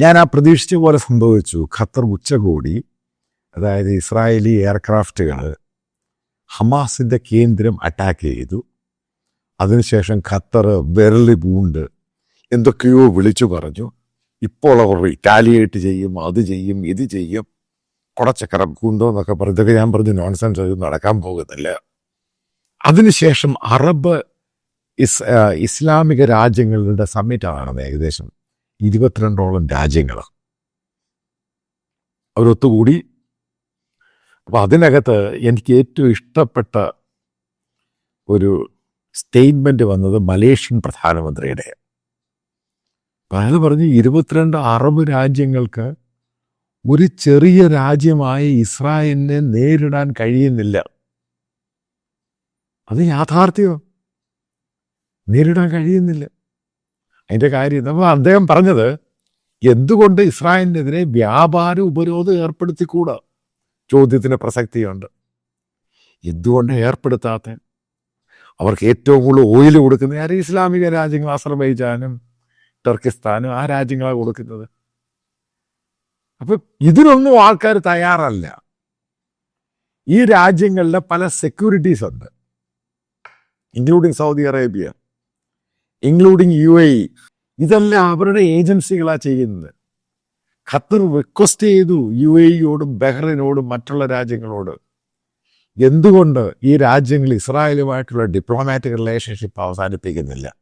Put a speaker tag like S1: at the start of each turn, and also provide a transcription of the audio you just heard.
S1: ഞാൻ ആ പ്രതീക്ഷിച്ച പോലെ സംഭവിച്ചു. ഖത്തർ ഉച്ചകോടി അതായത് ഇസ്രായേലി എയർക്രാഫ്റ്റുകൾ ഹമാസിന്റെ കേന്ദ്രം അറ്റാക്ക് ചെയ്തു. അതിനുശേഷം ഖത്തർ വിരളി പൂണ്ട് എന്തൊക്കെയോ വിളിച്ചു പറഞ്ഞു. ഇപ്പോൾ അവർ ഇറ്റാലിയേറ്റ് ചെയ്യും അത് ചെയ്യും ഇത് ചെയ്യും. കുടച്ചക്കരം കൂന്തോ എന്നൊക്കെ പറഞ്ഞു ഇതൊക്കെ ഞാൻ പറഞ്ഞു നോൺസെൻസ് അത് നടക്കാൻ പോകുന്നില്ല. അതിനുശേഷം അറബ് ഇസ് ഇസ്ലാമിക രാജ്യങ്ങളുടെ സമ്മിറ്റാണ് ഏകദേശം. ഇരുപത്തിരണ്ടോളം രാജ്യങ്ങളാണ്. അവരൊത്തുകൂടി. അപ്പോൾ അതിനകത്ത് എനിക്ക് ഏറ്റവും ഇഷ്ടപ്പെട്ട ഒരു സ്റ്റേറ്റ്മെന്റ് വന്നത് മലേഷ്യൻ പ്രധാനമന്ത്രിയുടെ. അതായത് പറഞ്ഞു ഇരുപത്തിരണ്ട് അറബ് രാജ്യങ്ങൾക്ക് ഒരു ചെറിയ രാജ്യമായ ഇസ്രായേലിനെ നേരിടാൻ കഴിയുന്നില്ല. അത് യാഥാർത്ഥ്യം നേരിടാൻ കഴിയുന്നില്ല. അതിന്റെ കാര്യം അപ്പോൾ അദ്ദേഹം പറഞ്ഞത് എന്തുകൊണ്ട് ഇസ്രായേലിനെതിരെ വ്യാപാര ഉപരോധം ഏർപ്പെടുത്തിക്കൂടാ? ചോദ്യത്തിന് പ്രസക്തിയുണ്ട്. എന്തുകൊണ്ട് ഏർപ്പെടുത്താത്ത? അവർക്ക് ഏറ്റവും കൂടുതൽ ഓയിൽ കൊടുക്കുന്ന ആരും? ഇസ്ലാമിക രാജ്യങ്ങൾ അസർബൈജാനും ടർക്കിസ്ഥാനും ആ രാജ്യങ്ങളാണ് കൊടുക്കുന്നത്. അപ്പൊ ഇതിനൊന്നും ആൾക്കാർ തയ്യാറല്ല. ഈ രാജ്യങ്ങളിലെ പല സെക്യൂരിറ്റീസ് ഉണ്ട്. Including Saudi Arabia including U A ഇതെല്ലാം അവരുടെ ഏജൻസികളാണ് ചെയ്യുന്നത്. ഖത്തർ റിക്വസ്റ്റ് ചെയ്തു യു എയോടും ബഹ്റിനോടും മറ്റുള്ള രാജ്യങ്ങളോട്. എന്തുകൊണ്ട് ഈ രാജ്യങ്ങൾ ഇസ്രായേലുമായിട്ടുള്ള ഡിപ്ലോമാറ്റിക് റിലേഷൻഷിപ്പ് അവസാനിപ്പിക്കുന്നില്ല?